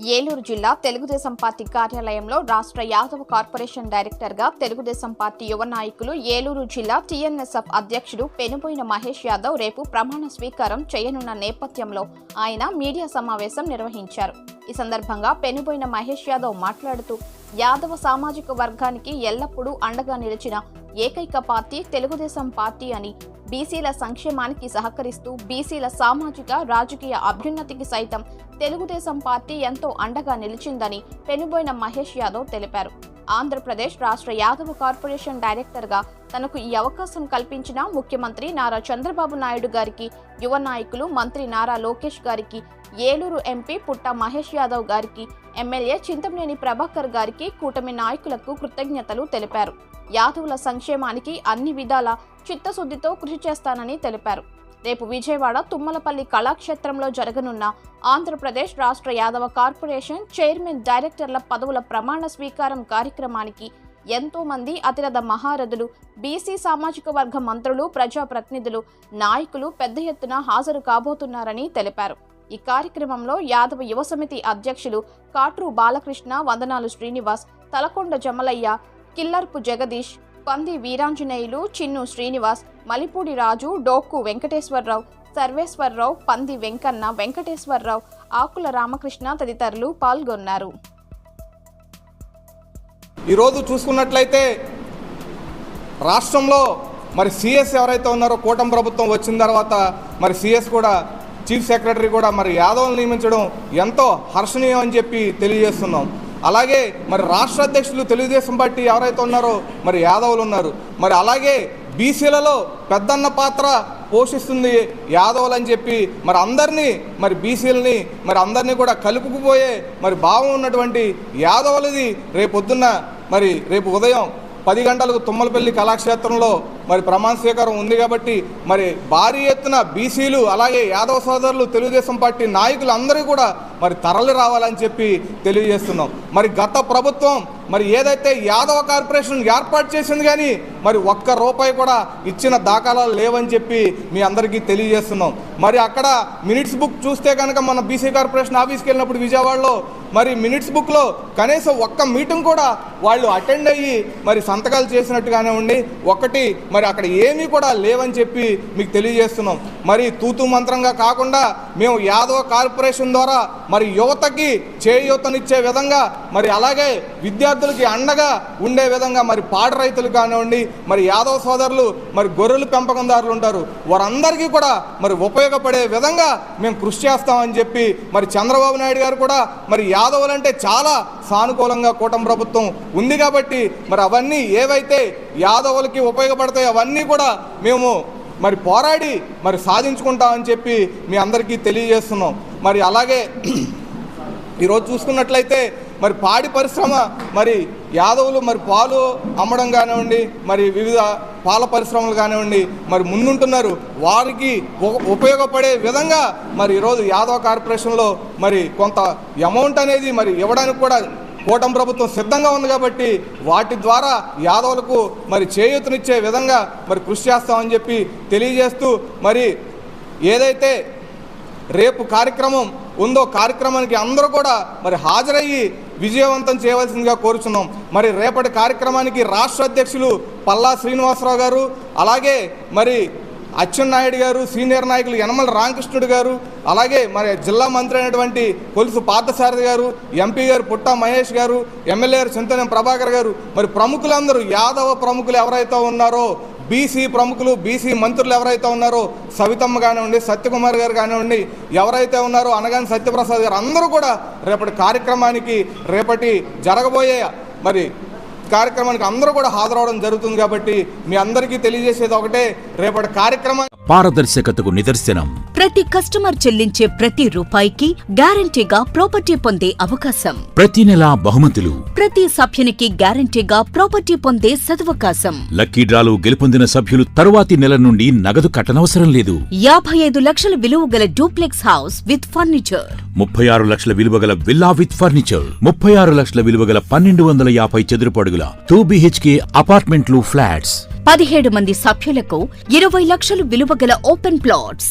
ఏలూరు జిల్లా తెలుగుదేశం పార్టీ కార్యాలయంలో రాష్ట్ర యాదవ కార్పొరేషన్ డైరెక్టర్గా తెలుగుదేశం పార్టీ యువ నాయకులు ఏలూరు జిల్లా టీఎన్ఎస్ఎఫ్ అధ్యక్షుడు పెనుబోయిన మహేష్ యాదవ్ రేపు ప్రమాణ స్వీకారం చేయనున్న నేపథ్యంలో ఆయన మీడియా సమావేశం నిర్వహించారు. ఈ సందర్భంగా పెనుబోయిన మహేష్ యాదవ్ మాట్లాడుతూ యాదవ సామాజిక వర్గానికి ఎల్లప్పుడూ అండగా నిలిచిన ఏకైక పార్టీ తెలుగుదేశం పార్టీ అని బీసీల సంక్షేమానికి సహకరిస్తూ బీసీల సామాజిక రాజకీయ అభ్యున్నతికి సైతం తెలుగుదేశం పార్టీ ఎంతో అండగా నిలిచిందని పెనుబోయిన మహేష్ యాదవ్ తెలిపారు. ఆంధ్రప్రదేశ్ రాష్ట్ర యాదవ కార్పొరేషన్ డైరెక్టర్గా తనకు ఈ అవకాశం కల్పించిన ముఖ్యమంత్రి నారా చంద్రబాబు నాయుడు గారికి యువ నాయకులు మంత్రి నారా లోకేష్ గారికి ఏలూరు ఎంపీ పుట్ట మహేష్ యాదవ్ గారికి ఎమ్మెల్యే చింతమనేని ప్రభాకర్ గారికి కూటమి నాయకులకు కృతజ్ఞతలు తెలిపారు. యాదవుల సంక్షేమానికి అన్ని విధాల చిత్తశుద్ధితో కృషి చేస్తానని తెలిపారు. రేపు విజయవాడ తుమ్మలపల్లి కళాక్షేత్రంలో జరగనున్న ఆంధ్రప్రదేశ్ రాష్ట్ర యాదవ కార్పొరేషన్ చైర్మన్ డైరెక్టర్ల పదవుల ప్రమాణ స్వీకారం కార్యక్రమానికి ఎంతో మంది అతిరథ మహారథులు బీసీ సామాజిక వర్గ మంత్రులు ప్రజాప్రతినిధులు నాయకులు పెద్ద ఎత్తున హాజరు కాబోతున్నారని తెలిపారు. ఈ కార్యక్రమంలో యాదవ యువ సమితి అధ్యక్షులు కాట్రు బాలకృష్ణ వందనాలు శ్రీనివాస్ తలకొండ జమలయ్య కిల్లర్పు జగదీష్ పంది వీరాంజనేయులు చిన్ను శ్రీనివాస్ మలిపూడి రాజు డోక్కు వెంకటేశ్వరరావు సర్వేశ్వరరావు పంది వెంకన్న వెంకటేశ్వరరావు ఆకుల రామకృష్ణ తదితరులు పాల్గొన్నారు. ఈరోజు చూసుకున్నట్లయితే రాష్ట్రంలో మరి సిఎస్ ఎవరైతే ఉన్నారో కూటమి ప్రభుత్వం వచ్చిన తర్వాత మరి సిఎస్ కూడా చీఫ్ సెక్రటరీ కూడా మరి యాదవ్ను నియమించడం ఎంతో హర్షణీయం అని చెప్పి తెలియజేస్తున్నాం. అలాగే మరి రాష్ట్ర అధ్యక్షులు తెలుగుదేశం పార్టీ ఎవరైతే ఉన్నారో మరి యాదవులు ఉన్నారు. మరి అలాగే బీసీలలో పెద్దన్న పాత్ర పోషిస్తుంది యాదవులు అని చెప్పి మరి అందరినీ మరి బీసీలని మరి అందరినీ కూడా కలుపుకుపోయే మరి భావం ఉన్నటువంటి యాదవులది రేపొద్దున్న మరి రేపు ఉదయం పది గంటలకు తుమ్మలపల్లి కళాక్షేత్రంలో మరి ప్రమాణ స్వీకారం ఉంది కాబట్టి మరి భారీ ఎత్తున బీసీలు అలాగే యాదవ సోదరులు తెలుగుదేశం పార్టీ నాయకులు అందరూ కూడా మరి తరలి రావాలని చెప్పి తెలియజేస్తున్నాం. మరి గత ప్రభుత్వం మరి ఏదైతే యాదవ కార్పొరేషన్ ఏర్పాటు చేసింది కానీ మరి ఒక్క రూపాయి కూడా ఇచ్చిన దాఖలాలు లేవని చెప్పి మీ అందరికీ తెలియజేస్తున్నాం. మరి అక్కడ మినిట్స్ బుక్ చూస్తే కనుక మన బీసీ కార్పొరేషన్ ఆఫీస్కి వెళ్ళినప్పుడు విజయవాడలో మరి మినిట్స్ బుక్లో కనీసం ఒక్క మీటింగ్ కూడా వాళ్ళు అటెండ్ అయ్యి మరి సంతకాలు చేసినట్టుగానే ఉండి ఒకటి మరి అక్కడ ఏమీ కూడా లేవని చెప్పి మీకు తెలియజేస్తున్నాం. మరి తూతు మంత్రంగా కాకుండా మేము యాదవ కార్పొరేషన్ ద్వారా మరి యువతకి చేయూతనిచ్చే విధంగా మరి అలాగే విద్యార్థులకి అండగా ఉండే విధంగా మరి పాడి రైతులు కానివ్వండి మరి యాదవ సోదరులు మరి గొర్రెలు పెంపకందారులు ఉంటారు. వారందరికీ కూడా మరి ఉపయోగపడే విధంగా మేము కృషి చేస్తామని చెప్పి మరి చంద్రబాబు నాయుడు గారు కూడా మరి యాదవులంటే చాలా సానుకూలంగా కూటమి ప్రభుత్వం ఉంది కాబట్టి మరి అవన్నీ ఏవైతే యాదవులకి ఉపయోగపడతాయో అవన్నీ కూడా మేము మరి పోరాడి మరి సాధించుకుంటామని చెప్పి మీ అందరికీ తెలియజేస్తున్నాం. మరి అలాగే ఈరోజు చూసుకున్నట్లయితే మరి పాడి పరిశ్రమ మరి యాదవులు మరి పాలు అమ్మడం కానివ్వండి మరి వివిధ పాల పరిశ్రమలు కానివ్వండి మరి ముందుంటున్నారు. వారికి ఉపయోగపడే విధంగా మరి ఈరోజు యాదవ కార్పొరేషన్లో మరి కొంత అమౌంట్ అనేది మరి ఇవ్వడానికి కూడా కూటమి ప్రభుత్వం సిద్ధంగా ఉంది కాబట్టి వాటి ద్వారా యాదవులకు మరి చేయూతనిచ్చే విధంగా మరి కృషి చేస్తామని చెప్పి తెలియజేస్తూ మరి ఏదైతే రేపు కార్యక్రమం ఉందో కార్యక్రమానికి అందరూ కూడా మరి హాజరయ్యి విజయవంతం చేయవలసిందిగా కోరుచున్నాం. మరి రేపటి కార్యక్రమానికి రాష్ట్ర అధ్యక్షులు పల్లా శ్రీనివాసరావు గారు అలాగే మరి అచ్చెన్నాయుడు గారు సీనియర్ నాయకులు యనమల రామకృష్ణుడు గారు అలాగే మరి జిల్లా మంత్రి అయినటువంటి కొలుసు పార్థసారథి గారు ఎంపీ గారు పుట్టా మహేష్ గారు ఎమ్మెల్యే గారు చింతనం ప్రభాకర్ గారు. మరి ప్రముఖులందరూ యాదవ ప్రముఖులు ఎవరైతే ఉన్నారో బీసీ ప్రముఖులు బీసీ మంత్రులు ఎవరైతే ఉన్నారో సవితమ్మ కానివ్వండి సత్యకుమార్ గారు కానివ్వండి ఎవరైతే ఉన్నారో అనగాని సత్యప్రసాద్ గారు అందరూ కూడా రేపటి కార్యక్రమానికి రేపటి జరగబోయే మరి కార్యక్రమానికి అందరూ కూడా హాజరవడం జరుగుతుంది కాబట్టి మీ అందరికీ తెలియజేసేది ఒకటే రేపటి కార్యక్రమం పారదర్శకతకు నిదర్శనం. ప్రతి కస్టమర్ చెల్లించే ప్రతి రూపాయికి గ్యారంటీగా ప్రాపర్టీ పొందే అవకాశం. ప్రతి నెలా బహుమతులు. ప్రతి సభ్యునికి గ్యారంటీగా ప్రాపర్టీ పొందే సదవకాశం. లక్కీ డ్రాలు గెలుపొందిన సభ్యులు తరువాతి నెల నుండి నగదు కట్టనవసరం లేదు. యాభై ఐదు లక్షల విలువ గల డూప్లెక్స్ హౌస్ విత్ ఫర్నిచర్. ముప్పై ఆరు లక్షల విలువ గల విల్లా విత్ ఫర్నిచర్. ముప్పై ఆరు లక్షల విలువ గల పన్నెండు వందల యాభై చదురపు అడుగుల టూ బిహెచ్కే అపార్ట్మెంట్లు ఫ్లాట్స్. పదిహేడు మంది సభ్యులకు ఇరవై లక్షలు విలువ గల ఓపెన్ ప్లాట్స్.